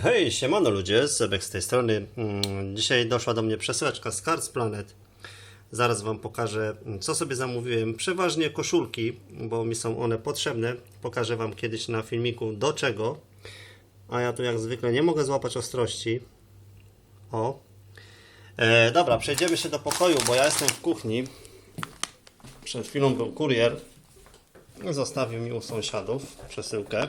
Hej, siemano ludzie, Sebek z tej strony. Mm, Dzisiaj doszła do mnie przesyłeczka z Cards Planet. Zaraz Wam pokażę, co sobie zamówiłem. Przeważnie koszulki, bo mi są one potrzebne. Pokażę Wam kiedyś na filmiku do czego. A ja tu jak zwykle nie mogę złapać ostrości. O. E, dobra, przejdziemy się do pokoju, bo ja jestem w kuchni. Przed chwilą był kurier. Zostawił mi u sąsiadów przesyłkę.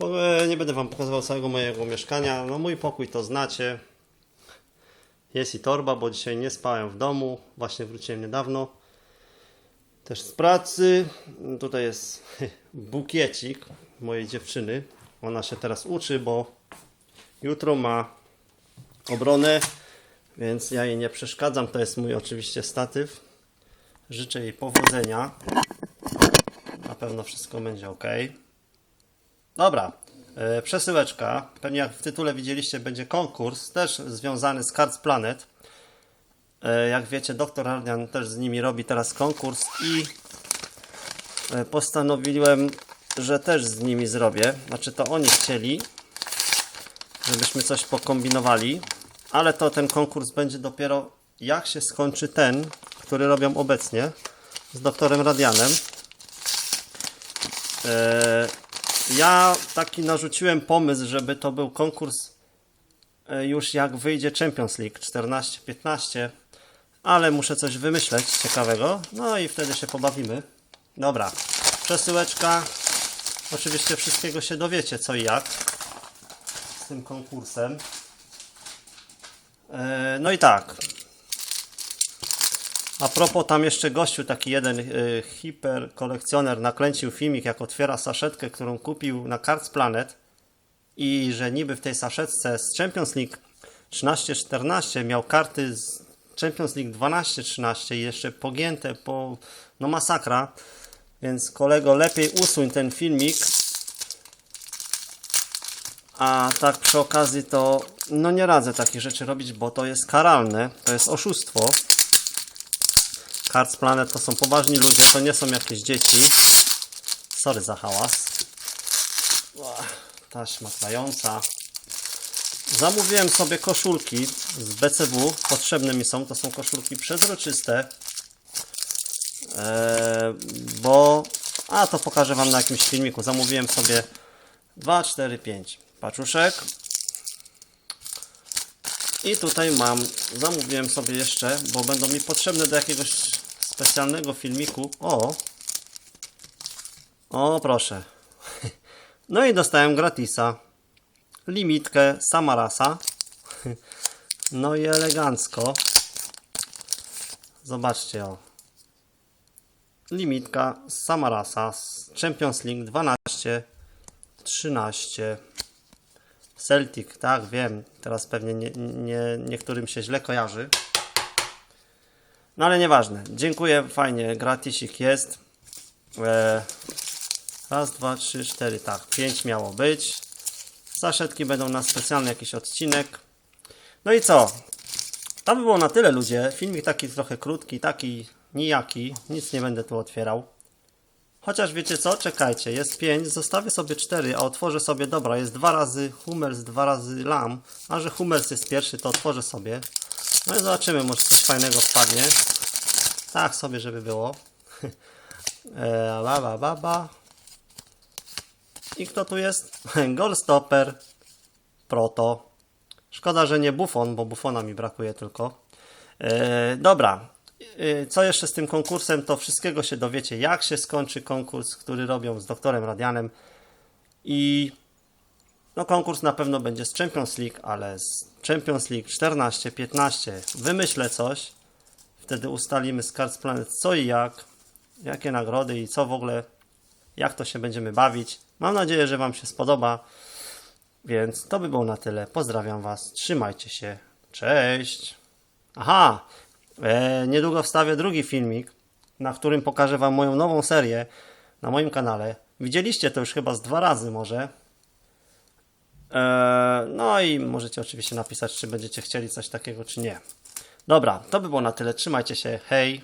E, Nie będę Wam pokazywał całego mojego mieszkania. No mój pokój to znacie. Jest i torba, bo dzisiaj nie spałem w domu. Właśnie wróciłem niedawno. Też z pracy. Tutaj jest bukiecik mojej dziewczyny. Ona się teraz uczy, bo jutro ma obronę, więc ja jej nie przeszkadzam. To jest mój oczywiście statyw. Życzę jej powodzenia. Na pewno wszystko będzie ok. Dobra, e, przesyłeczka. Pewnie jak w tytule widzieliście, będzie konkurs, też związany z Cards Planet. E, Jak wiecie, doktor Ardian też z nimi robi teraz konkurs i e, postanowiłem, że też z nimi zrobię. Znaczy to oni chcieli, żebyśmy coś pokombinowali, ale to ten konkurs będzie dopiero jak się skończy ten, który robią obecnie z doktorem Radianem. E, ja taki narzuciłem pomysł, żeby to był konkurs e, już jak wyjdzie Champions League 14-15, ale muszę coś wymyśleć ciekawego, no i wtedy się pobawimy. Dobra, przesyłeczka. Oczywiście wszystkiego się dowiecie co i jak z tym konkursem. E, No i tak. A propos, tam jeszcze gościu, taki jeden y, hiper kolekcjoner nakręcił filmik, jak otwiera saszetkę, którą kupił na Cards Planet i że niby w tej saszetce z Champions League 13-14 miał karty z Champions League 12-13 i jeszcze pogięte po... no masakra. Więc kolego, lepiej usuń ten filmik. A tak przy okazji to no nie radzę takich rzeczy robić, bo to jest karalne, to jest oszustwo. Cards Planet to są poważni ludzie, to nie są jakieś dzieci. Sorry za hałas. Ła, Taśma klejąca. Zamówiłem sobie koszulki z BCW. Potrzebne mi są. To są koszulki przezroczyste. Eee, bo... A, to pokażę Wam na jakimś filmiku. Zamówiłem sobie 2, 4, 5 paczuszek. I tutaj mam, zamówiłem sobie jeszcze, bo będą mi potrzebne do jakiegoś specjalnego filmiku. O! O, proszę. No i dostałem gratisa. Limitkę Samarasa. No i elegancko. Zobaczcie, o. Limitka Samarasa z Champions League 12 13 Celtic, tak, wiem. Teraz pewnie nie, nie, niektórym się źle kojarzy. No ale nieważne. Dziękuję, fajnie. Gratisik jest. E, raz, dwa, trzy, cztery, tak. Pięć miało być. Zaszetki będą na specjalny jakiś odcinek. No i co? To by było na tyle, ludzie. Filmik taki trochę krótki, taki nijaki. Nic nie będę tu otwierał. Chociaż wiecie co? Czekajcie, jest 5, zostawię sobie 4, a otworzę sobie, dobra, jest dwa razy Hummels, dwa razy Lam, a że Hummels jest pierwszy, to otworzę sobie. No i zobaczymy, może coś fajnego wpadnie. Tak sobie, żeby było. e, ba. I kto tu jest? Goalstopper Proto. Szkoda, że nie Buffon, bo Buffona mi brakuje tylko. E, dobra, Y, co jeszcze z tym konkursem, to wszystkiego się dowiecie, jak się skończy konkurs, który robią z doktorem Radianem. I no konkurs na pewno będzie z Champions League, ale z Champions League 14-15 wymyślę coś. Wtedy ustalimy z Cards Planet co i jak, jakie nagrody i co w ogóle, jak to się będziemy bawić. Mam nadzieję, że Wam się spodoba. Więc to by było na tyle. Pozdrawiam Was. Trzymajcie się. Cześć. Aha, E, niedługo wstawię drugi filmik, na którym pokażę Wam moją nową serię na moim kanale. Widzieliście to już chyba z dwa razy może. E, no i możecie oczywiście napisać, czy będziecie chcieli coś takiego, czy nie. Dobra, to by było na tyle. Trzymajcie się. Hej!